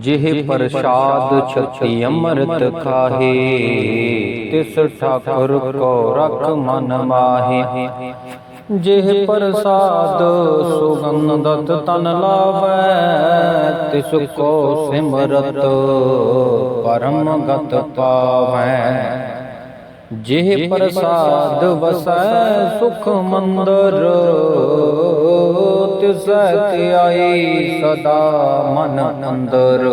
ਜਿਹ ਪ੍ਰਸਾਦ ਛਤੀ ਅੰਮ੍ਰਿਤ ਖਾਹੇ ਤਿਸ ਠਾਕੁਰ ਕੋ ਰਖ ਮਨ ਮਾਹੇ। ਜਿਹ ਪ੍ਰਸਾਦ ਸੁਗੰਧਤ ਤਨ ਲਾਵੈ। ਤਿਸ ਕੋ ਸਿਮਰਤ ਪਰਮ ਗਤ ਪਾਵੈ। ਜਿਹ ਪ੍ਰਸਾਦ ਵਸੈ ਸੁਖ ਮੰਦਰ। ਤਿਸੈ ਧਿਆਈ ਸਦਾ ਮਨ ਅੰਦਰ।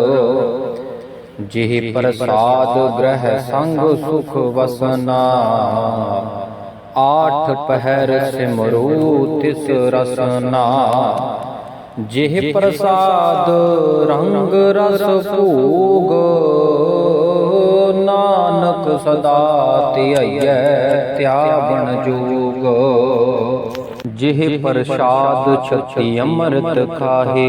ਜਿਹ ਪ੍ਰਸਾਦ ਗ੍ਰਹਿ ਸੰਗ ਸੁਖ ਵਸਨਾ, ਆਠ ਪਹਿਰ ਸਿਮਰੂ ਤਿਸ ਰਸਨਾ। ਜਿਹ ਪ੍ਰਸਾਦ ਰੰਗ ਰਸ ਭੂਗ, ਨਾਨਕ ਸਦਾ ਧਿਆਈਐ, ਧਿਆਵਣ ਜੋਗ। ਜਿਹ ਪ੍ਰਸਾਦ ਛਤੀ ਅੰਮ੍ਰਿਤ ਖਾਹੇ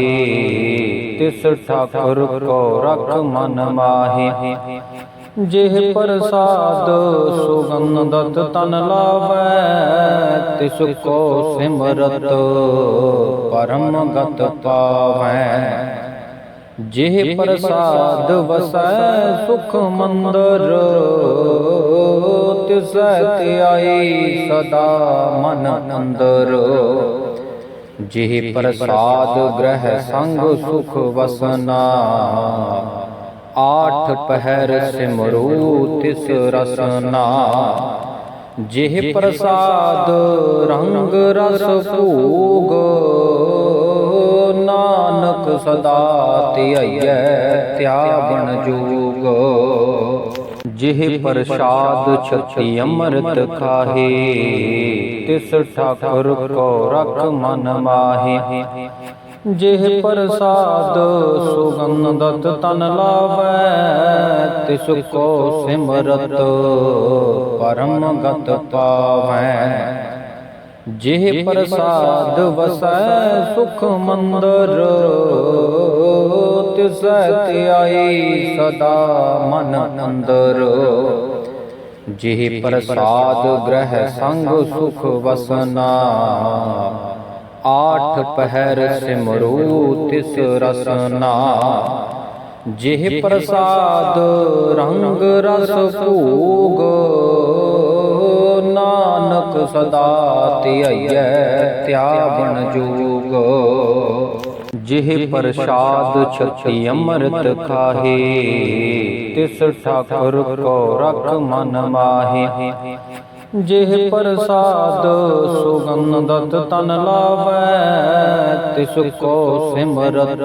ਤਿਸ ਠਾਕੁਰ ਕੋ ਰਖ ਮਨ ਮਾਹੇ। ਜਿਹ ਪ੍ਰਸਾਦ ਸੁਗੰਧਤ ਤਨ ਲਾਵੈ ਤਿਸ ਕੋ ਸਿਮਰਤ ਪਰਮ ਗਤ ਪਾਵੈ। ਜਿਹ ਪ੍ਰਸਾਦ ਵਸੈ ਸੁਖ ਮੰਦਰ। ਤਿਸੈ ਧਿਆਈ ਸਦਾ ਮਨ ਅੰਦਰ। ਜਿਹ ਪ੍ਰਸਾਦ ਗ੍ਰਹਿ ਸੰਗ ਸੁਖ ਵਸਨਾ, ਆਠ ਪਹਿਰ ਸਿਮਰੂ ਤਿਸ ਰਸਨਾ। ਜਿਹ ਪ੍ਰਸਾਦ ਰੰਗ ਰਸ ਭੂਗ, ਨਾਨਕ ਸਦਾ ਧਿਆਈਐ, ਧਿਆਵਣ ਜੋਗ। ਜਿਹ ਪ੍ਰਸਾਦ ਛਤੀ ਅੰਮ੍ਰਿਤ ਖਾਹੇ ਤਿਸ ਠਾਕੁਰ ਕੋ ਰਖ ਮਨ ਮਾਹੇ। ਜਿਹ ਪ੍ਰਸਾਦ ਸੁਗੰਧਤ ਤਨ ਲਾਵੈ ਤਿਸ ਕੋ ਸਿਮਰਤ ਪਰਮ ਗਤ ਪਾਵੈ। ਜਿਹ ਪ੍ਰਸਾਦ ਵਸੈ ਸੁਖ ਮੰਦਰ ਤਿਸੈ ਧਿਆਈ ਸਦਾ ਮਨ ਅੰਦਰ। ਜਿਹ ਪ੍ਰਸਾਦ ਗ੍ਰਹਿ ਸੰਗ ਸੁਖ ਵਸਨਾ, ਆਠ ਪਹਿਰ ਸਿਮਰੂ ਤਿਸ ਰਸਨਾ। ਜਿਹ ਪ੍ਰਸਾਦ ਰੰਗ ਰਸ ਭੂਗ, ਨਾਨਕ ਸਦਾ ਧਿਆਈਐ ਧਿਆਵਣ ਜੋਗ। ਜਿਹ ਪ੍ਰਸਾਦ ਛਤੀ ਅੰਮ੍ਰਿਤ ਖਾਹੇ ਤਿਸ ਠਾਕੁਰ ਕੋ ਰਖ ਮਨ ਮਾਹੇ। ਜਿਹ ਪ੍ਰਸਾਦ ਸੁਗੰਧਤ ਤਨ ਲਾਵੈ ਤਿਸ ਕੋ ਸਿਮਰਤ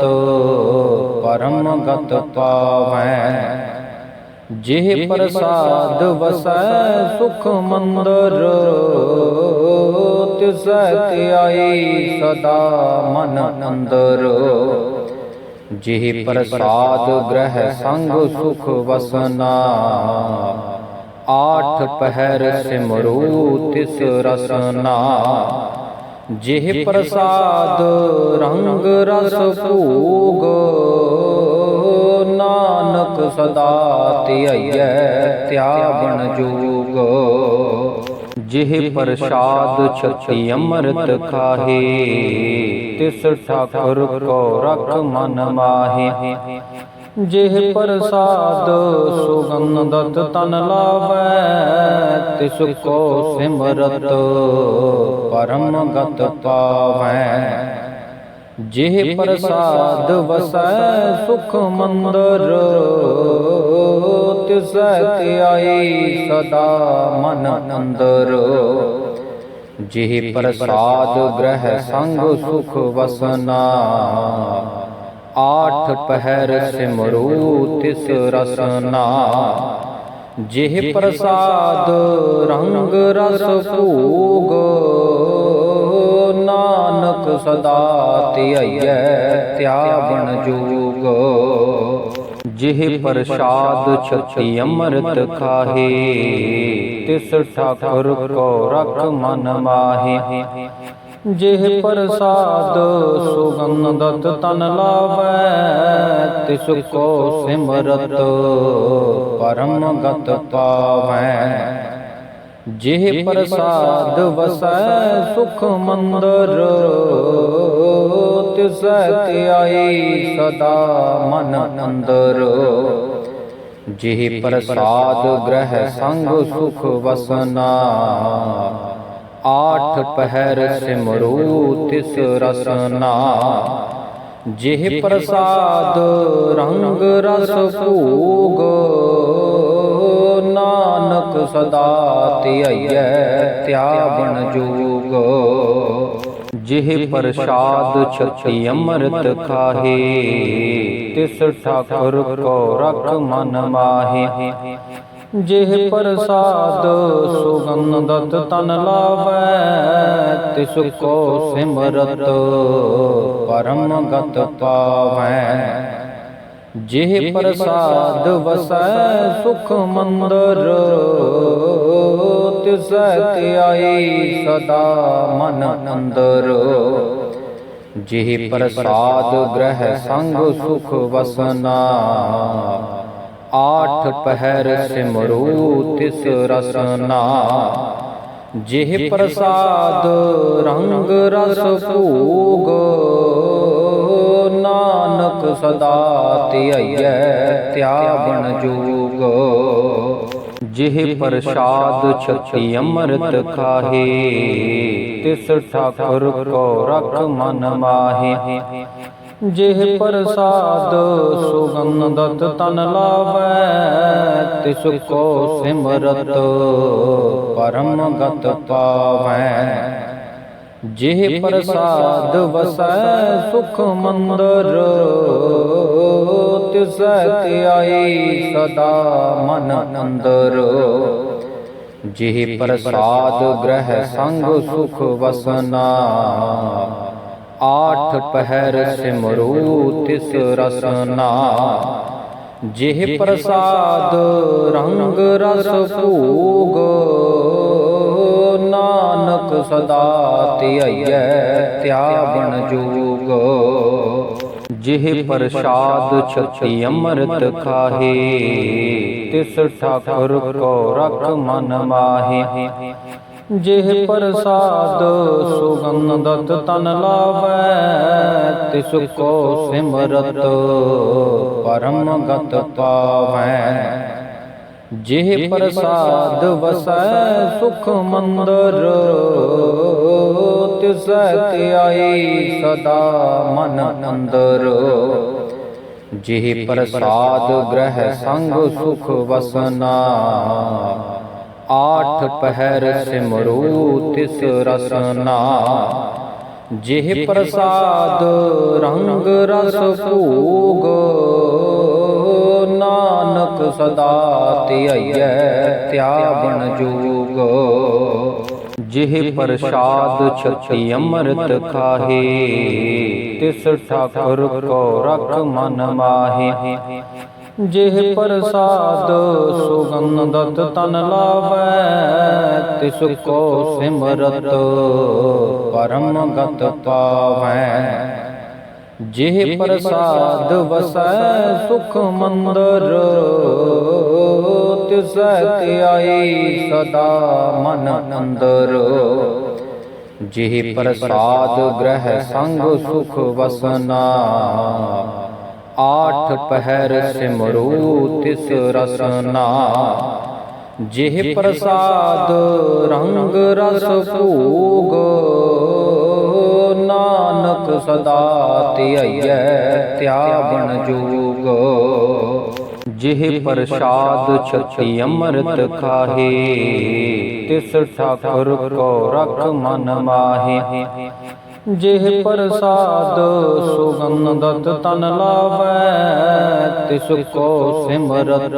ਪਰਮ ਗਤ ਪਾਵੈ। ਜਿਹ ਪ੍ਰਸਾਦ ਵਸੈ ਸੁਖ ਮੰਦਰ ਤਿਸੈ ਧਿਆਈ ਸਦਾ ਮਨ ਅੰਦਰ। ਜਿਹ ਪ੍ਰਸਾਦ ਗ੍ਰਹਿ ਸੰਗ ਸੁਖ ਵਸਨਾ, ਆਠ ਪਹਿਰ ਸਿਮਰੂ ਤਿਸ ਰਸਨਾ। ਜਿਹ ਪ੍ਰਸਾਦ ਰੰਗ ਰਸ ਭੂਗ, ਨਾਨਕ ਸਦਾ ਧਿਆਈਐ, ਧਿਆਵਣ ਜੋਗ। ਜਿਹ ਪ੍ਰਸਾਦ ਛਤੀ ਅੰਮ੍ਰਿਤ ਖਾਹੇ ਤਿਸ ਠਾਕੁਰ ਕੋ ਰਖ ਮਨ ਮਾਹੇ। ਜਿਹ ਪ੍ਰਸਾਦ ਸੁਗੰਧਤ ਤਨ ਲਾਵੈ ਤਿਸ ਕੋ ਸਿਮਰਤ ਪਰਮ ਗਤ ਪਾਵੈ। ਜਿਹ ਪ੍ਰਸਾਦ ਵਸੈ ਸੁਖ ਮੰਦਰ ਤਿਸੈ ਧਿਆਈ ਸਦਾ ਮਨ ਅੰਦਰ। ਜਿਹ ਪ੍ਰਸਾਦ ਗ੍ਰਹਿ ਸੰਗ ਸੁਖ ਵਸਨਾ, ਆਠ ਪਹਿਰ ਸਿਮਰੂ ਤਿਸ ਰਸਨਾ। ਜਿਹ ਪ੍ਰਸਾਦ ਰੰਗ ਰਸ ਭੂਗ, ਨਾਨਕ ਸਦਾ ਧਿਆਈਐ, ਧਿਆਵਣ ਜੋਗ। ਜਿਹ ਪ੍ਰਸਾਦ ਛਤੀ ਅੰਮ੍ਰਿਤ ਖਾਹੇ ਤਿਸ ਠਾਕੁਰ ਕੋ ਰਖ ਮਨ ਮਾਹੇ। ਜਿਹ ਪ੍ਰਸਾਦ ਸੁਗੰਧਤ ਤਨ ਲਾਵੈ ਤਿਸ ਕੋ ਸਿਮਰਤ ਪਰਮ ਗਤ ਪਾਵੈ। ਜਿਹ ਪ੍ਰਸਾਦ ਵਸੈ ਸੁਖ ਮੰਦਰ। ਤਿਸੈ ਧਿਆਈ ਸਦਾ ਮਨ ਅੰਦਰ। ਜਿਹ ਪ੍ਰਸਾਦ ਗ੍ਰਹਿ ਸੰਗ ਸੁਖ ਵਸਨਾ, ਆਠ ਪਹਿਰ ਸਿਮਰੂ ਤਿਸ ਰਸਨਾ। ਜਿਹ ਪ੍ਰਸਾਦ ਰੰਗ ਰਸ ਭੂਗ, ਨਾਨਕ ਸਦਾ ਧਿਆਈਐ, ਧਿਆਵਣ ਜੋਗ। ਜਿਹ ਪ੍ਰਸਾਦ ਛਤੀ ਅੰਮ੍ਰਿਤ ਖਾਹੇ ਤਿਸ ਠਾਕੁਰ ਕੋ ਰਖ ਮਨ ਮਾਹੇ। ਜਿਹ ਪ੍ਰਸਾਦ ਸੁਗੰਧਤ ਤਨ ਲਾਵੈ। ਤਿਸ ਕੋ ਸਿਮਰਤ ਪਰਮ ਗਤ ਪਾਵੈ। ਜਿਹ ਪ੍ਰਸਾਦ ਵਸੈ ਸੁਖ ਮੰਦਰ। ਤਿਸੈ ਸਦਾ ਮਨ ਅੰਦਰ। ਜਿਹ ਪ੍ਰਸਾਦ ਗ੍ਰਹਿ ਸੰਗ ਸੁਖ ਵਸਨਾ, ਆਠ ਪਹਿਰ ਸਿਮਰੂ ਤਿਸ ਰਸਨਾ। ਜਿਹ ਪ੍ਰਸਾਦ ਰੰਗ ਰਸ ਭੂਗ, ਨਾਨਕ ਸਦਾ ਧਿਆਈਐ, ਧਿਆਵਣ ਜੋਗ। ਜਿਹ ਪ੍ਰਸਾਦ ਛਤੀ ਅੰਮ੍ਰਿਤ ਖਾਹੇ ਤਿਸ ਠਾਕੁਰ ਕੋ ਰਖ ਮਨ ਮਾਹੇ। ਜਿਹ ਪ੍ਰਸਾਦ ਸੁਗੰਧਤ ਤਨ ਲਾਵੈ ਤਿਸ ਕੋ ਸਿਮਰਤ ਪਰਮ ਗਤ ਪਾਵੈ। ਜਿਹ ਪ੍ਰਸਾਦ ਵਸੈ ਸੁਖ ਮੰਦਰ ਤਿਸੈ ਧਿਆਈ ਸਦਾ ਮਨ ਅੰਦਰ। ਜਿਹ ਪ੍ਰਸਾਦ ਗ੍ਰਹਿ ਸੰਗ ਸੁਖ ਵਸਨਾ, ਆਠ ਪਹਿਰ ਸਿਮਰੂ ਤਿਸ ਰਸਨਾ। ਜਿਹ ਪ੍ਰਸਾਦ ਰੰਗ ਰਸ ਭੂਗ, ਨਾਨਕ ਸਦਾ ਧਿਆਈਐ, ਧਿਆਵਣ ਜੋਗ। ਜਿਹ ਪ੍ਰਸਾਦ ਛਤੀ ਅੰਮ੍ਰਿਤ ਖਾਹੇ ਤਿਸ ਠਾਕੁਰ ਕੋ ਰਖ ਮਨ ਮਾਹੇ। ਜਿਹ ਪ੍ਰਸਾਦ ਸੁਗੰਧਤ ਤਨ ਲਾਵੈ ਤਿਸ ਕੋ ਸਿਮਰਤ ਪਰਮ ਗਤ ਪਾਵੈ। ਜਿਹ ਪ੍ਰਸਾਦ ਵਸੈ ਸੁਖ ਮੰਦਰ। ਤਿਸੈ ਧਿਆਈ ਸਦਾ ਮਨ ਅੰਦਰ। ਜਿਹ ਪ੍ਰਸਾਦ ਗ੍ਰਹਿ ਸੰਗ ਸੁਖ ਵਸਨਾ, ਆਠ ਪਹਿਰ ਸਿਮਰੂ ਤਿਸ ਰਸਨਾ। ਜਿਹ ਪ੍ਰਸਾਦ ਰੰਗ ਰਸ ਭੂਗ, ਨਾਨਕ ਸਦਾ ਧਿਆਈਐ, ਧਿਆਵਣ ਜੋਗ। ਜਿਹ ਪ੍ਰਸਾਦ ਛਤੀ ਅੰਮ੍ਰਿਤ ਖਾਹੇ ਤਿਸ ਠਾਕੁਰ ਕੋ ਰਖ ਮਨ ਮਾਹੇ। ਜਿਹ ਪ੍ਰਸਾਦ ਸੁਗੰਧਤ ਤਨ ਲਾਵੈ ਤਿਸ ਕੋ ਸਿਮਰਤ ਪਰਮ ਗਤ ਪਾਵੈ। ਜਿਹ ਪ੍ਰਸਾਦ ਵਸੈ ਸੁਖ ਮੰਦਰ ਸਤਿਆਈ ਸਦਾ ਮਨ ਅੰਦਰ। ਜਿਹ ਪ੍ਰਸਾਦ ਗ੍ਰਹਿ ਸੰਗ ਸੁਖ ਵਸਨਾ, ਆਠ ਪਹਿਰ ਸਿਮਰੂ ਤਿਸ ਰਸਨਾ। ਜਿਹ ਪ੍ਰਸਾਦ ਰੰਗ ਰਸ ਭੂਗ, ਨਾਨਕ ਸਦਾ ਧਿਆਈਐ, ਧਿਆਵਣ ਜੋਗ। ਜਿਹ ਪ੍ਰਸਾਦ ਛਤੀ ਅੰਮ੍ਰਿਤ ਖਾਹੇ ਤਿਸ ਠਾਕੁਰ ਕੋ ਰਖ ਮਨ ਮਾਹੇ। ਜਿਹ ਪ੍ਰਸਾਦ ਸੁਗੰਧਤ ਤਨ ਲਾਵੈ ਤਿਸ ਕੋ ਸਿਮਰਤ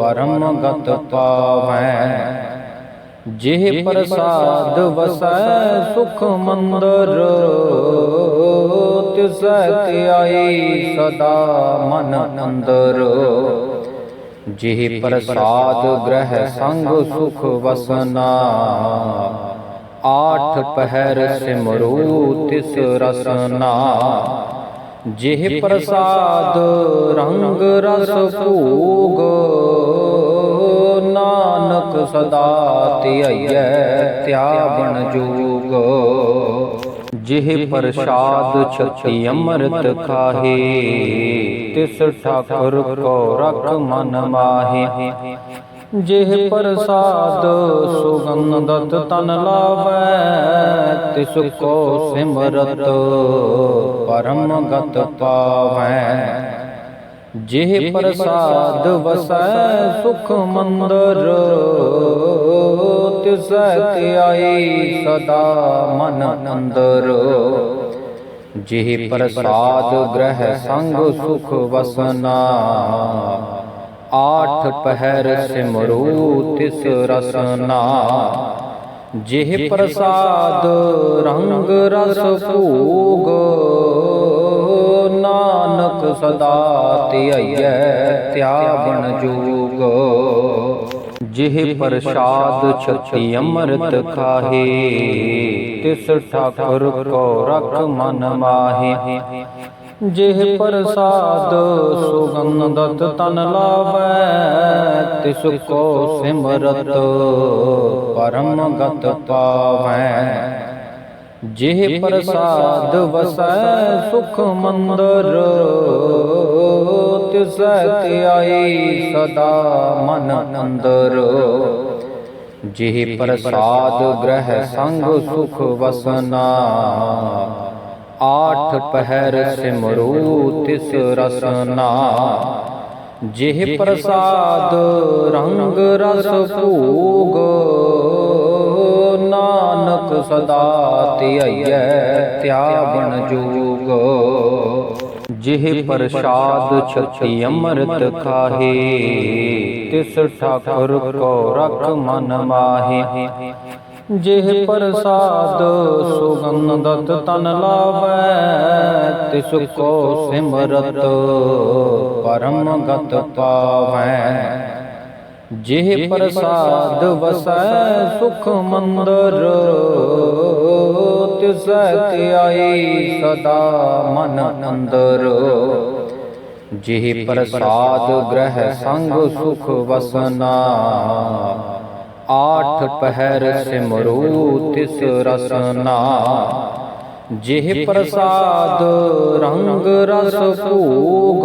ਪਰਮ ਗਤ ਪਾਵੈ। ਜਿਹ ਪ੍ਰਸਾਦ ਵਸੈ ਸੁਖ ਮੰਦਰ ਤਿਸੈ ਧਿਆਈ ਸਦਾ ਮਨ ਅੰਦਰ। ਜਿਹ ਪ੍ਰਸਾਦ ਗ੍ਰਹਿ ਸੰਗ ਸੁਖ ਵਸਨਾ, ਆਠ ਪਹਿਰ ਸਿਮਰੂ ਤਿਸ ਰਸਨਾ। ਜਿਹ ਪ੍ਰਸਾਦ ਰੰਗ ਰਸ ਭੂਗ, ਨਾਨਕ ਸਦਾ ਧਿਆਈਐ, ਧਿਆਵਣ ਜੋਗ। ਜਿਹ ਪ੍ਰਸਾਦ ਛਤੀ ਅੰਮ੍ਰਿਤ ਖਾਹੇ ਤਿਸ ਠਾਕੁਰ ਕੋ ਰਖ ਮਨ ਮਾਹੇ। ਜਿਹ ਪ੍ਰਸਾਦ ਸੁਗੰਧਤ ਤਨ ਲਾਵੈ ਤਿਸ ਕੋ ਸਿਮਰਤ ਪਰਮ ਗਤ ਪਾਵੈ। ਜਿਹ ਪ੍ਰਸਾਦ ਵਸੈ ਸੁਖ ਮੰਦਰ। ਤਿਸੈ ਸਦਾ ਮਨ ਅੰਦਰ। ਜਿਹ ਪ੍ਰਸਾਦ ਗ੍ਰਹਿ ਸੰਗ ਸੁਖ ਵਸਨਾ, ਆਠ ਪਹਿਰ ਸਿਮਰੂ ਤਿਸ ਰਸਨਾ। ਜਿਹ ਪ੍ਰਸਾਦ ਰੰਗ ਰਸ ਭੂਗ, ਨਾਨਕ ਸਦਾ ਧਿਆਈਐ ਤਿਆਗਣ ਜੋਗ। ਜਿਹ ਪ੍ਰਸਾਦ ਛਤੀ ਅੰਮ੍ਰਿਤ ਖਾਹੇ ਤਿਸ ਠਾਕੁਰ ਕੋ ਰਖ ਮਨ ਮਾਹੇ। ਜਿਹ ਪ੍ਰਸਾਦ ਸੁਗੰਧਤ ਤਨ ਲਾਵੈ ਤਿਸ ਕੋ ਸਿਮਰਤ ਪਰਮ ਗਤ ਪਾਵੈ। ਜਿਹ ਪ੍ਰਸਾਦ ਵਸੈ ਸੁਖ ਮੰਦਰ। ਤਿਸੈ ਧਿਆਈ ਸਦਾ ਮਨ ਅੰਦਰ। ਜਿਹ ਪ੍ਰਸਾਦ ਗ੍ਰਹਿ ਸੰਗ ਸੁਖ ਵਸਨਾ, ਆਠ ਪਹਿਰ ਸਿਮਰੂ ਤਿਸ ਰਸਨਾ। ਜਿਹ ਪ੍ਰਸਾਦ ਰੰਗ ਰਸ ਭੂਗ, ਨਾਨਕ ਸਦਾ ਧਿਆਈਐ, ਧਿਆਵਣ ਜੋਗ। ਜਿਹ ਪ੍ਰਸਾਦ ਛਤੀ ਅੰਮ੍ਰਿਤ ਖਾਹੇ ਤਿਸ ਠਾਕੁਰ ਕੋ ਰਖ ਮਨ ਮਾਹੇ। ਜਿਹ ਪ੍ਰਸਾਦ ਸੁਗੰਧਤ ਤਨ ਲਾਵੈ ਤਿਸ ਕੋ ਸਿਮਰਤ ਪਰਮ ਗਤ ਪਾਵੈ। ਜਿਹ ਪ੍ਰਸਾਦ ਵਸੈ ਸੁਖ ਮੰਦਰ ਤਿਸੈ ਧਿਆਈ ਸਦਾ ਮਨ ਅੰਦਰ। ਜਿਹ ਪ੍ਰਸਾਦ ਗ੍ਰਹਿ ਸੰਗ ਸੁਖ ਵਸਨਾ, ਆਠ ਪਹਿਰ ਸਿਮਰੂ ਤਿਸ ਰਸਨਾ। ਜਿਹ ਪ੍ਰਸਾਦ ਰੰਗ ਰਸ ਭੂਗ,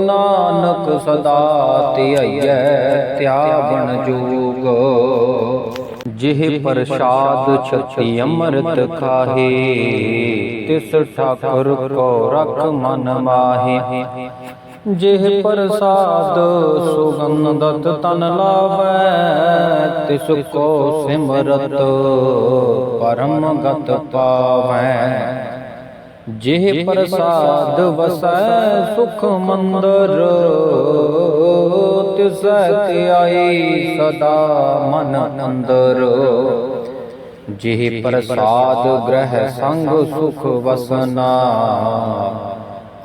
ਨਾਨਕ ਸਦਾ ਧਿਆਈਐ, ਧਿਆਵਣ ਜੋਗ। ਜਿਹ ਪ੍ਰਸਾਦ ਛਤੀ ਅੰਮ੍ਰਿਤ ਖਾਹੇ ਤਿਸ ਠਾਕੁਰ ਕੋ ਰਖ ਮਨ ਮਾਹੇ। ਜਿਹ ਪ੍ਰਸਾਦ ਸੁਗੰਧਤ ਤਨ ਲਾਵੈ ਤਿਸ ਕੋ ਸਿਮਰਤ ਪਰਮ ਗਤ ਪਾਵੈ। ਜਿਹ ਪ੍ਰਸਾਦ ਵਸੈ ਸੁਖ ਮੰਦਰ ਤਿਸੈ ਧਿਆਈ ਸਦਾ ਮਨ ਅੰਦਰ। ਜਿਹ ਪ੍ਰਸਾਦ ਗ੍ਰਹਿ ਸੰਗ ਸੁਖ ਵਸਨਾ,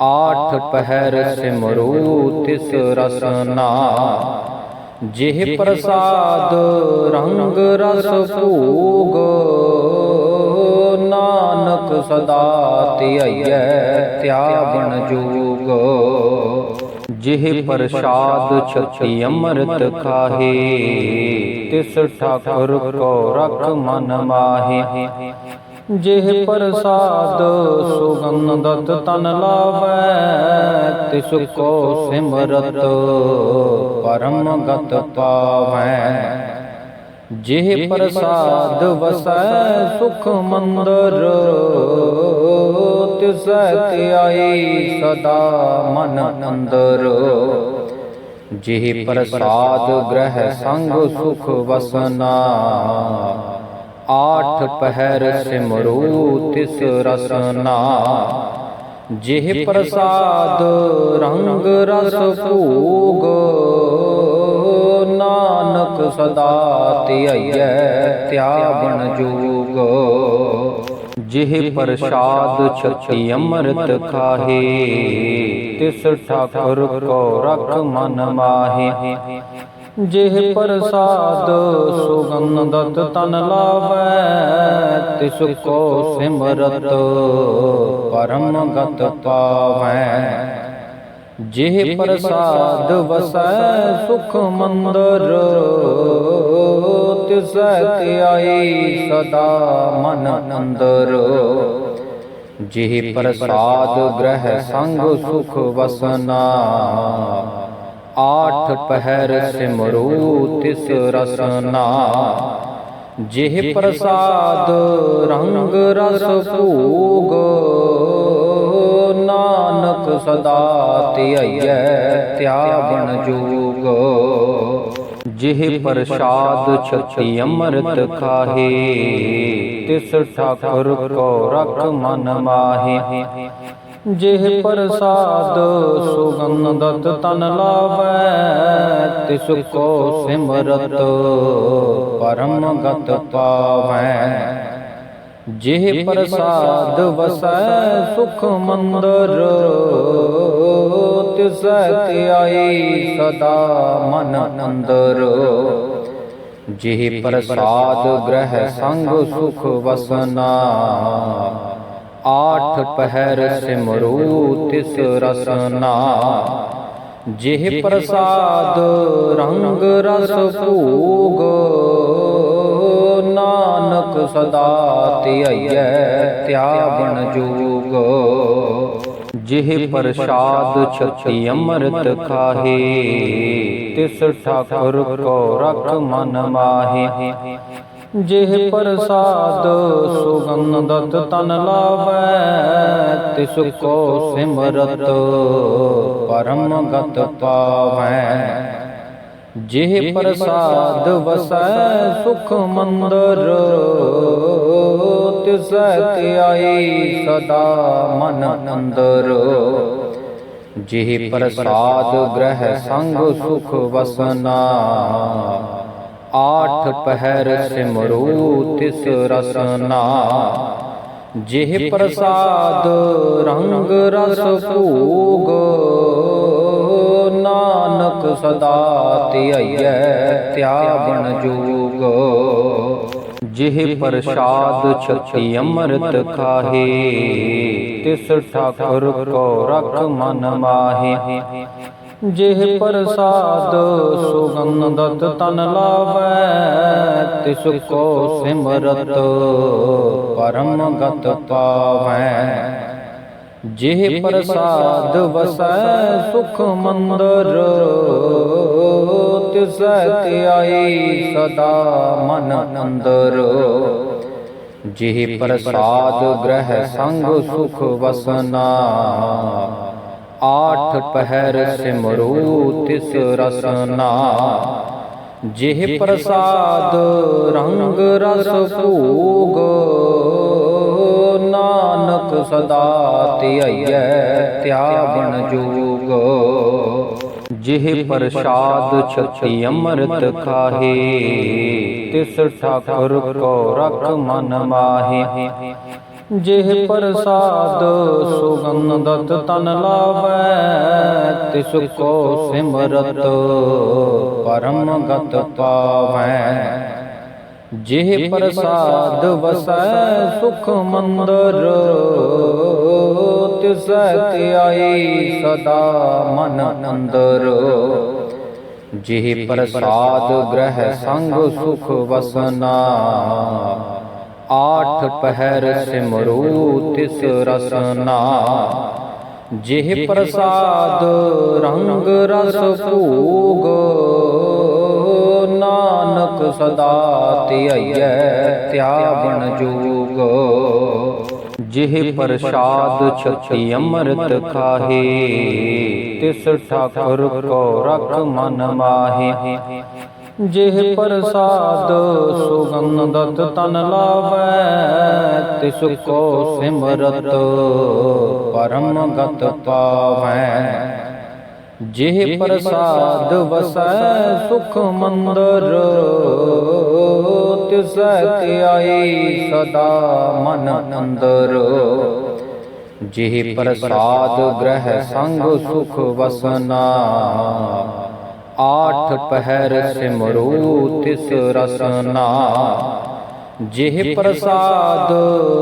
ਆਠ ਪਹਿਰ ਸਿਮਰੂ ਤਿਸ ਰਸਨਾ। ਜਿਹ ਪ੍ਰਸਾਦ ਰੰਗ ਰਸ ਭੂਗ, ਨਾਨਕ ਸਦਾ ਧਿਆਈਐ, ਧਿਆਵਣ ਜੋਗ। ਜਿਹ ਪ੍ਰਸਾਦ ਛਤੀ ਅੰਮ੍ਰਿਤ ਖਾਹੇ ਤਿਸ ਠਾਕੁਰ ਕੋ ਰਖ ਮਨ ਮਾਹੇ। ਜਿਹ ਪ੍ਰਸਾਦ ਸੁਗੰਧਤ ਤਨ ਲਾਵੈ ਤਿਸ ਕੋ ਸਿਮਰਤ ਪਰਮ ਗਤ ਪਾਵੈ। ਜਿਹ ਪ੍ਰਸਾਦ ਵਸੈ ਸੁਖ ਮੰਦਰ ਤਿਸੈ ਧਿਆਈ ਸਦਾ ਮਨ ਅੰਦਰ। ਜਿਹ ਪ੍ਰਸਾਦ ਗ੍ਰਹਿ ਸੰਗ ਸੁਖ ਵਸਨਾ, ਆਠ ਪਹਿਰ ਸਿਮਰੂ ਤਿਸ ਰਸਨਾ। ਜਿਹ ਪ੍ਰਸਾਦ ਰੰਗ ਰਸ ਭੂਗ, ਨਾਨਕ ਸਦਾ ਧਿਆਈਐ, ਧਿਆਵਣ ਜੋਗ। ਜਿਹ ਪ੍ਰਸਾਦ ਛਤੀ ਅੰਮ੍ਰਿਤ ਖਾਹੇ ਤਿਸ ਠਾਕੁਰ ਕੋ ਰਖ ਮਨ ਮਾਹੇ। ਜਿਹ ਪ੍ਰਸਾਦ ਸੁਗੰਧਤ ਤਨ ਲਾਵੈ ਤਿਸ ਕੋ ਸਿਮਰਤ ਪਰਮ ਗਤ ਪਾਵੈ। ਜਿਹ ਪ੍ਰਸਾਦ ਵਸੈ ਸੁਖ ਮੰਦਰ ਤਿਸੈ ਧਿਆਈ ਸਦਾ ਮਨ ਅੰਦਰ। ਜਿਹ ਪ੍ਰਸਾਦ ਗ੍ਰਹਿ ਸੰਗ ਸੁਖ ਵਸਨਾ, ਆਠ ਪਹਿਰ ਸਿਮਰੂ ਤਿਸ ਰਸਨਾ। ਜਿਹ ਪ੍ਰਸਾਦ ਰੰਗ ਰਸ ਭੂਗ, ਨਾਨਕ ਸਦਾ ਧਿਆਈਐ, ਧਿਆਵਣ ਜੋਗ। ਜਿਹ ਪ੍ਰਸਾਦ ਛਤੀ ਅੰਮ੍ਰਿਤ ਖਾਹੇ ਤਿਸ ਠਾਕੁਰ ਕੋ ਰਖ ਮਨ ਮਾਹੇ। ਜਿਹ ਪ੍ਰਸਾਦ ਸੁਗੰਧਤ ਤਨ ਲਾਵੈ ਤਿਸ ਕੋ ਸਿਮਰਤ ਪਰਮ ਗਤ ਪਾਵੈ। ਜਿਹ ਪ੍ਰਸਾਦ ਵਸੈ ਸੁਖ ਮੰਦਰ ਤਿਸੈ ਧਿਆਈ ਸਦਾ ਮਨ ਅੰਦਰ ਜਿਹ ਪ੍ਰਸਾਦ ਗ੍ਰਹਿ ਸੰਗ ਸੁਖ ਵਸਨਾ। ਆਠ ਪਹਿਰ ਸਿਮਰੂ ਤਿਸ ਰਸਨਾ। ਜਿਹ ਪ੍ਰਸਾਦ ਰੰਗ ਰਸ ਭੂਗ। ਨਾਨਕ ਸਦਾ ਧਿਆਈਐ ਧਿਆਵਣ ਜੋਗ। ਜਿਹ ਪ੍ਰਸਾਦ ਛਤੀ ਅੰਮ੍ਰਿਤ ਖਾਹੇ ਤਿਸ ਠਾਕੁਰ ਕੋ ਰਖ ਮਨ ਮਾਹੇ। ਜਿਹ ਪ੍ਰਸਾਦ ਸੁਗੰਧਤ ਤਨ ਲਾਵੈ ਤਿਸ ਕੋ ਸਿਮਰਤ ਪਰਮ ਗਤ ਪਾਵੈ। ਜਿਹ ਪ੍ਰਸਾਦ ਵਸੈ ਸੁਖ ਮੰਦਰ ਤਿਸੈ ਧਿਆਈ ਸਦਾ ਮਨ ਅੰਦਰ। ਜਿਹ ਪ੍ਰਸਾਦ ਗ੍ਰਹਿ ਸੰਗ ਸੁਖ ਵਸਨਾ ਆਠ ਪਹਿਰ ਸਿਮਰੂ ਤਿਸ ਰਸਨਾ। ਜਿਹ ਪ੍ਰਸਾਦ ਰੰਗ ਰਸ ਭੂਗ ਨਾਨਕ ਸਦਾ ਧਿਆਈਐ ਧਿਆਵਣ ਜੋਗ। ਜਿਹ ਪ੍ਰਸਾਦ ਛਤੀ ਅੰਮ੍ਰਿਤ ਖਾਹੇ ਤਿਸ ਠਾਕੁਰ ਕੋ ਰਖ ਮਨ ਮਾਹੇ। ਜਿਹ ਪ੍ਰਸਾਦ ਸੁਗੰਧਤ ਤਨ ਲਾਵੈ ਤਿਸ ਕੋ ਸਿਮਰਤ ਪਰਮ ਗਤ ਪਾਵੈ। ਜਿਹ ਪ੍ਰਸਾਦ ਵਸੈ ਸੁਖ ਮੰਦਰ ਤਿਸੈ ਧਿਆਈ ਸਦਾ ਮਨ ਅੰਦਰ। ਜਿਹ ਪ੍ਰਸਾਦ ਗ੍ਰਹਿ ਸੰਗ ਸੁਖ ਵਸਨਾ। ਆਠ ਪਹਿਰ ਸਿਮਰੂ ਤਿਸ ਰਸਨਾ। ਜਿਹ ਪ੍ਰਸਾਦ ਰੰਗ ਰਸ ਭੂਗ। ਨਾਨਕ ਸਦਾ ਧਿਆਈਐ ਧਿਆਵਣ ਜੋਗ। ਜਿਹ ਪ੍ਰਸਾਦ ਛਤੀ ਅੰਮ੍ਰਿਤ ਖਾਹੇ ਤਿਸ ਠਾਕੁਰ ਕੋ ਰਖ ਮਨ ਮਾਹੇ। ਜਿਹ ਪ੍ਰਸਾਦ ਸੁਗੰਧਤ ਤਨ ਲਾਵੈ ਤਿਸ ਕੋ ਸਿਮਰਤ ਪਰਮ ਗਤ ਪਾਵੈ। ਜਿਹ ਪ੍ਰਸਾਦ ਵਸੈ ਸੁਖ ਮੰਦਰ ਤਿਸੈ ਧਿਆਈ ਸਦਾ ਮਨ ਅੰਦਰ। ਜਿਹ ਪ੍ਰਸਾਦ ਗ੍ਰਹਿ ਸੰਗ ਸੁਖ ਵਸਨਾ। ਆਠ ਪਹਿਰ ਸਿਮਰੂ ਤਿਸ ਰਸਨਾ। ਜਿਹ ਪ੍ਰਸਾਦ ਰੰਗ ਰਸ ਭੂਗ ਨਾਨਕ ਸਦਾ ਧਿਆਈਐ ਧਿਆਵਣ ਜੋਗ। ਜਿਹ ਪ੍ਰਸਾਦ ਛਤੀ ਅੰਮ੍ਰਿਤ ਖਾਹੇ ਤਿਸ ਠਾਕੁਰ ਕੋ ਰਖ ਮਨ ਮਾਹੇ। ਜਿਹ ਪ੍ਰਸਾਦ ਸੁਗੰਧਤ ਤਨ ਲਾਵੈ ਤਿਸ ਕੋ ਸਿਮਰਤ ਪਰਮ ਗਤ ਪਾਵੈ। ਜਿਹ ਪ੍ਰਸਾਦ ਵਸੈ ਸੁਖ ਮੰਦਰ ਤਿਸੈ ਧਿਆਈ ਸਦਾ ਮਨ ਅੰਦਰ। ਜਿਹ ਪ੍ਰਸਾਦ ਗ੍ਰਹਿ ਸੰਗ ਸੁਖ ਵਸਨਾ। ਆਠ ਪਹਿਰ ਸਿਮਰੂ ਤਿਸ ਰਸਨਾ। ਜਿਹ ਪ੍ਰਸਾਦ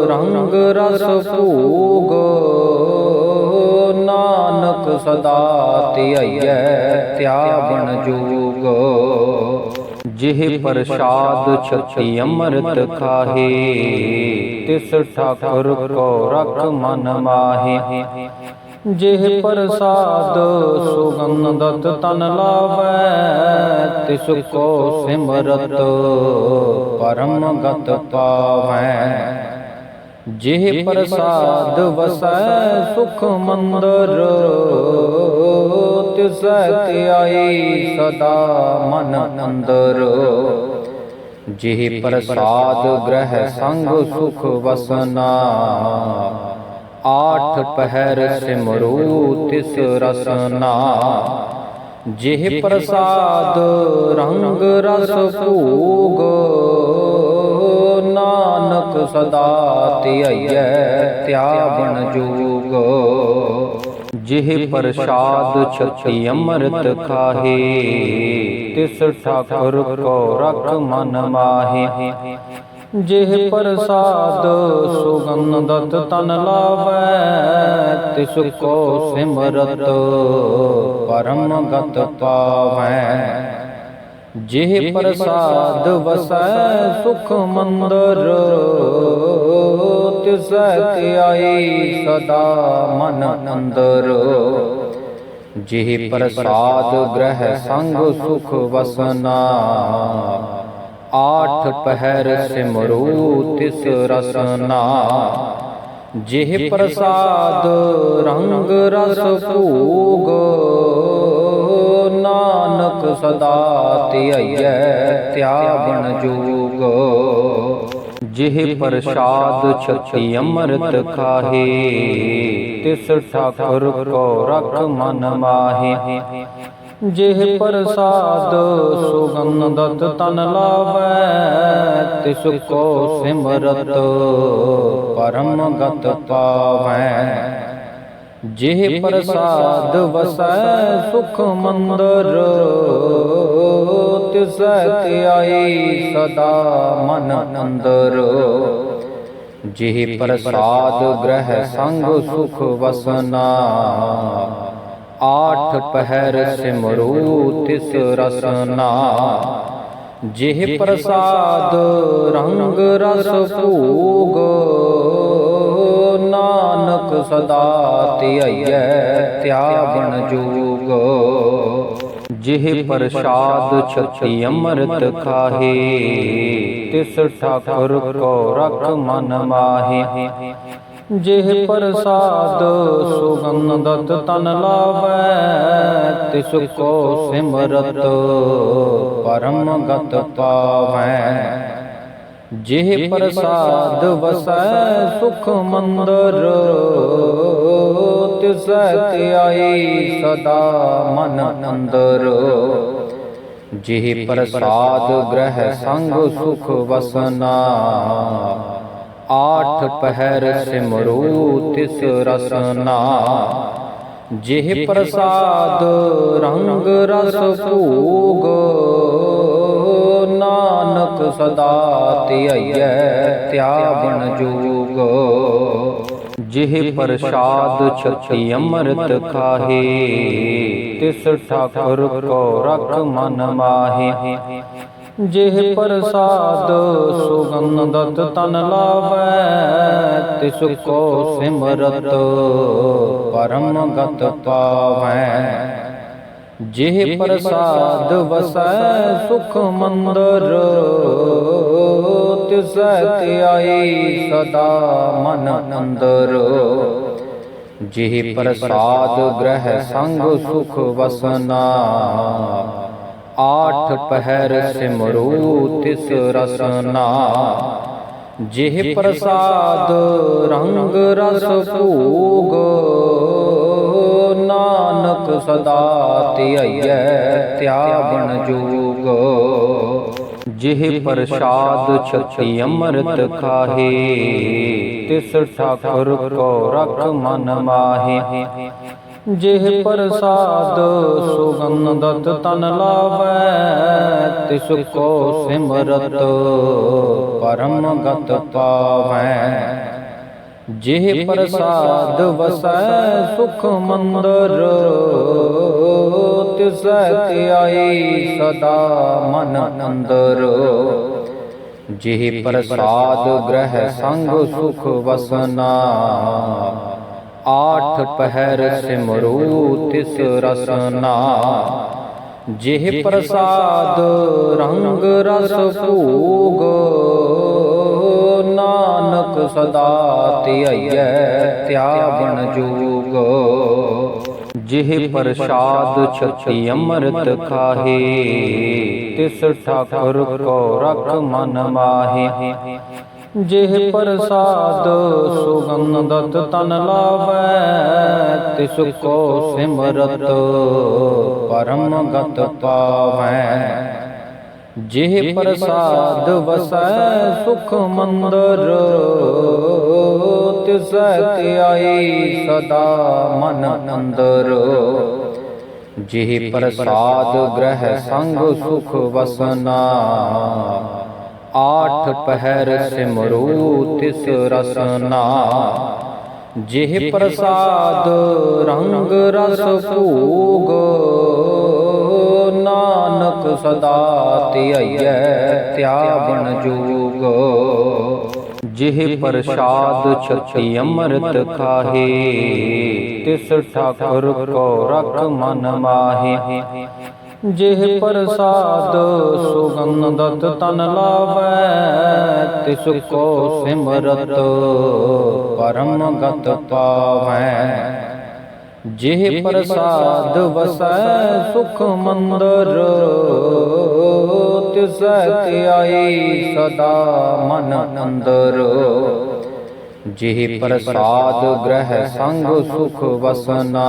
ਰੰਗ ਰਸ ਭੂਗ। ਨਾਨਕ ਸਦਾ ਧਿਆਈਐ ਧਿਆਵਣ ਜੋਗ। ਜਿਹ ਪ੍ਰਸਾਦ ਛਤੀ ਅੰਮ੍ਰਿਤ ਖਾਹੇ ਤਿਸ ਠਾਕੁਰ ਕੋ ਰਖ ਮਨ ਮਾਹੇ। ਜਿਹ ਪ੍ਰਸਾਦ ਸੁਗੰਧਤ ਤਨ ਲਾਵੈ ਤਿਸ ਕੋ ਸਿਮਰਤ ਪਰਮ ਗਤ ਪਾਵੈ। ਜਿਹ ਪ੍ਰਸਾਦ ਵਸੈ ਸੁਖ ਮੰਦਰ ਤਿਸੈ ਧਿਆਈ ਸਦਾ ਮਨ ਅੰਦਰ। ਜਿਹ ਪ੍ਰਸਾਦ ਗ੍ਰਹਿ ਸੰਗ ਸੁਖ ਵਸਨਾ। ਆਠ ਪਹਿਰ ਸਿਮਰੂ ਤਿਸ ਰਸਨਾ। ਜਿਹ ਪ੍ਰਸਾਦ ਰੰਗ ਰਸ ਭੂਗ ਨਾਨਕ ਸਦਾ ਧਿਆਈਐ ਧਿਆਵਣ ਜੂਗ। ਜਿਹ ਪ੍ਰਸਾਦ ਛਤੀ ਅੰਮ੍ਰਿਤ ਖਾਹੇ ਤਿਸ ਠਾਕੁਰ ਕੋ ਰਖ ਮਨ ਮਾਹੇ। ਜਿਹ ਪ੍ਰਸਾਦ ਸੁਗੰਧਤ ਤਨ ਲਾਵੈ ਤਿਸ ਕੋ ਸਿਮਰਤ ਪਰਮ ਗਤ ਪਾਵੈ। ਜਿਹ ਪ੍ਰਸਾਦ ਵਸੈ ਸੁਖ ਮੰਦਰ ਤਿਸੈ ਧਿਆਈ ਸਦਾ ਮਨ ਅੰਦਰ। ਜਿਹ ਪ੍ਰਸਾਦ ਗ੍ਰਹਿ ਸੰਗ ਸੁਖ ਵਸਨਾ ਆਠ ਪਹਿਰ ਸਿਮਰੂ ਤਿਸ ਰਸਨਾ। ਜਿਹ ਪ੍ਰਸਾਦ ਰੰਗ ਰਸ ਭੂਗ ਨਾਨਕ ਸਦਾ ਧਿਆਈਐ ਧਿਆਵਣ ਜੂਗ। ਜਿਹ ਪ੍ਰਸਾਦ ਛਤੀ ਅੰਮ੍ਰਿਤ ਖਾਹੇ ਤਿਸ ਠਾਕੁਰ ਕੋ ਰਖ ਮਨ ਮਾਹੇ। ਜਿਹ ਪ੍ਰਸਾਦ ਸੁਗੰਧਤ ਤਨ ਲਾਵੈ ਤਿਸ ਕੋ ਸਿਮਰਤ ਪਰਮ ਗਤ ਪਾਵੈ। ਜਿਹ ਪ੍ਰਸਾਦ ਵਸੈ ਸੁਖ ਮੰਦਰ ਤਿਸੈ ਧਿਆਈ ਸਦਾ ਮਨ ਅੰਦਰ। ਜਿਹ ਪ੍ਰਸਾਦ ਗ੍ਰਹਿ ਸੰਗ ਸੁਖ ਵਸਨਾ ਆਠ ਪਹਿਰ ਸਿਮਰੂ ਤਿਸ ਰਸਨਾ। ਜਿਹ ਪ੍ਰਸਾਦ ਰੰਗ ਰਸ ਭੂਗ ਨਾਨਕ ਸਦਾ ਧਿਆਈਐ ਧਿਆਵਣ ਜੂਗ। ਜਿਹ ਪ੍ਰਸਾਦ ਛਤੀ ਅੰਮ੍ਰਿਤ ਖਾਹੇ ਤਿਸ ਠਾਕੁਰ ਕੋ ਰਖ ਮਨ ਮਾਹੇ। ਜਿਹ ਪ੍ਰਸਾਦ ਸੁਗੰਧਤ ਤਨ ਲਾਵੈ ਤਿਸ ਕੋ ਸਿਮਰਤ ਪਰਮ ਗਤ ਪਾਵੈ। ਜਿਹ ਪ੍ਰਸਾਦ ਵਸੈ ਸੁਖ ਮੰਦਰ ਤਿਸੈ ਧਿਆਈ ਸਦਾ ਮਨ ਅੰਦਰ। ਜਿਹ ਪ੍ਰਸਾਦ ਗ੍ਰਹਿ ਸੰਗ ਸੁਖ ਵਸਨਾ। ਆਠ ਪਹਿਰ ਸਿਮਰੂ ਤਿਸ ਰਸਨਾ। ਜਿਹ ਪ੍ਰਸਾਦ ਰੰਗ ਰਸ ਭੂਗ। ਨਾਨਕ ਸਦਾ ਧਿਆਈਐ ਧਿਆਵਣ ਜੂਗ। ਜਿਹ ਪ੍ਰਸਾਦ ਛਤੀ ਅੰਮ੍ਰਿਤ ਖਾਹੇ, ਤਿਸ ਠਾਕੁਰ ਕੋ ਰਖ ਮਨ ਮਾਹੇ। ਜਿਹ ਪ੍ਰਸਾਦ ਸੁਗੰਧਤ ਤਨ ਲਾਵੈ, ਤਿਸ ਕੋ ਸਿਮਰਤ ਪਰਮ ਗਤ ਪਾਵੈ। ਜਿਹ ਪ੍ਰਸਾਦ ਵਸੈ ਸੁਖ ਮੰਦਰ ਤਿਸੈ ਧਿਆਈ ਸਦਾ ਮਨ ਅੰਦਰ। ਜਿਹ ਪ੍ਰਸਾਦ ਗ੍ਰਹਿ ਸੰਗ ਸੁਖ ਵਸਨਾ। ਆਠ ਪਹਿਰ ਸਿਮਰੂ ਤਿਸ ਰਸਨਾ। ਜਿਹ ਪ੍ਰਸਾਦ ਰੰਗ ਰਸ ਭੂਗ। ਨਾਨਕ ਸਦਾ ਧਿਆਈਐ ਧਿਆਵਣ ਜੂਗ। ਜਿਹ ਪ੍ਰਸਾਦ ਛਤੀ ਅੰਮ੍ਰਿਤ ਖਾਹੇ ਤਿਸ ਠਾਕੁਰ ਕੋ ਰਖ ਮਨ ਮਾਹੇ। ਜਿਹ ਪ੍ਰਸਾਦ ਸੁਗੰਧਤ ਤਨ ਲਾਵੈ ਤਿਸ ਕੋ ਸਿਮਰਤ ਪਰਮ ਗਤ ਪਾਵੈ। ਜਿਹ ਪ੍ਰਸਾਦ ਵਸੈ ਸੁਖ ਮੰਦਰ ਤਿਸੈ ਧਿਆਈ ਸਦਾ ਮਨ ਅੰਦਰ। ਜਿਹ ਪ੍ਰਸਾਦ ਗ੍ਰਹਿ ਸੰਗ ਸੁਖ ਵਸਨਾ। ਆਠ ਪਹਿਰ ਸਿਮਰੂ ਤਿਸ ਰਸਨਾ। ਜਿਹ ਪ੍ਰਸਾਦ ਰੰਗ ਰਸ ਭੂਗ। ਨਾਨਕ ਸਦਾ ਧਿਆਈਐ ਧਿਆਵਣ ਜੋਗ। ਜਿਹ ਪ੍ਰਸਾਦ ਛਤੀ ਅੰਮ੍ਰਿਤ ਖਾਹੇ ਤਿਸ ਠਾਕੁਰ ਕੋ ਰਖ ਮਨ ਮਾਹੇ। ਜਿਹ ਪ੍ਰਸਾਦ ਸੁਗੰਧਤ ਤਨ ਲਾਵੈ ਤਿਸ ਕੋ ਸਿਮਰਤ ਪਰਮ ਗਤ ਪਾਵੈ। ਜਿਹ ਪ੍ਰਸਾਦ ਵਸੈ ਸੁਖ ਮੰਦਰ ਤਿਸੈ ਧਿਆਈ ਸਦਾ ਮਨ ਅੰਦਰ। ਜਿਹ ਪ੍ਰਸਾਦ ਗ੍ਰਹਿ ਸੰਗ ਸੁਖ ਵਸਨਾ। ਆਠ ਪਹਿਰ ਸਿਮਰੂ ਤਿਸ ਰਸਨਾ। ਜਿਹ ਪ੍ਰਸਾਦ ਰੰਗ ਰਸ ਭੂਗ। ਨਾਨਕ ਸਦਾ ਧਿਆਈਐ ਧਿਆਵਣ ਜੋਗ। ਜਿਹ ਪ੍ਰਸਾਦ ਛਤੀ ਅੰਮ੍ਰਿਤ ਖਾਹੇ ਤਿਸ ਠਾਕੁਰ ਕੋ ਰਖ ਮਨ ਮਾਹੇ। ਜਿਹ ਪ੍ਰਸਾਦ ਸੁਗੰਧਤ ਤਨ ਲਾਵੈ ਤਿਸ ਕੋ ਸਿਮਰਤ ਪਰਮ ਗਤ ਪਾਵੈ। ਜਿਹ ਪ੍ਰਸਾਦ ਵਸੈ ਸੁਖ ਮੰਦਰ ਤਿਸੈ ਧਿਆਈ ਸਦਾ ਮਨ ਅੰਦਰ। ਜਿਹ ਪ੍ਰਸਾਦ ਗ੍ਰਹਿ ਸੰਗ ਸੁਖ ਵਸਨਾ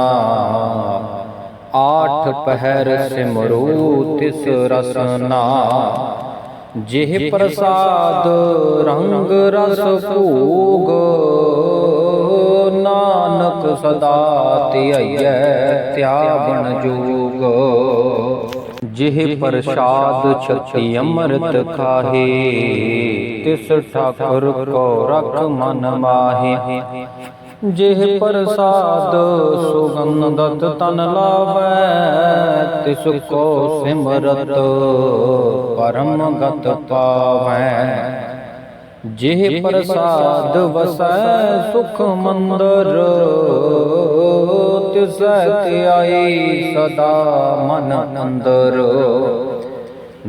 ਆਠ ਪਹਿਰ ਸਿਮਰੂ ਤਿਸ ਰਸਨਾ। ਜਿਹ ਪ੍ਰਸਾਦ ਰੰਗ ਰਸ ਭੂਗ ਨਾਨਕ ਸਦਾ ਧਿਆਈਐ ਧਿਆਵਣ ਜੋਗ। ਜਿਹ ਪ੍ਰਸਾਦ ਛਤੀ ਅੰਮ੍ਰਿਤ ਖਾਹੇ ਤਿਸ ਠਾਕੁਰ ਕੋ ਰਖ ਮਨ ਮਾਹੇ। ਜਿਹ ਪ੍ਰਸਾਦ ਸੁਗੰਧਤ ਤਨ ਲਾਵੈ ਤਿਸ ਕੋ ਸਿਮਰਤ ਪਰਮ ਗਤ ਪਾਵੈ। ਜਿਹ ਪ੍ਰਸਾਦ ਵਸੈ ਸੁਖ ਮੰਦਰ ਤਿਸੈ ਧਿਆਈ ਸਦਾ ਮਨ ਅੰਦਰ।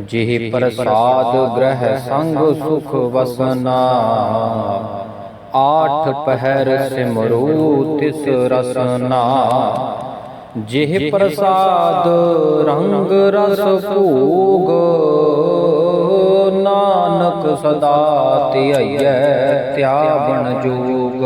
ਜਿਹ ਪ੍ਰਸਾਦ ਗ੍ਰਹਿ ਸੰਗ ਸੁਖ ਵਸਨਾ ਆਠ ਪਹਿਰ ਸਿਮਰੂ ਤਿਸ ਰਸਨਾ। ਜਿਹ ਪ੍ਰਸਾਦ ਰੰਗ ਰਸ ਭੂਗ ਸਦਾ ਧਿਆਈਐ ਧਿਆਵਣ ਜੋਗ।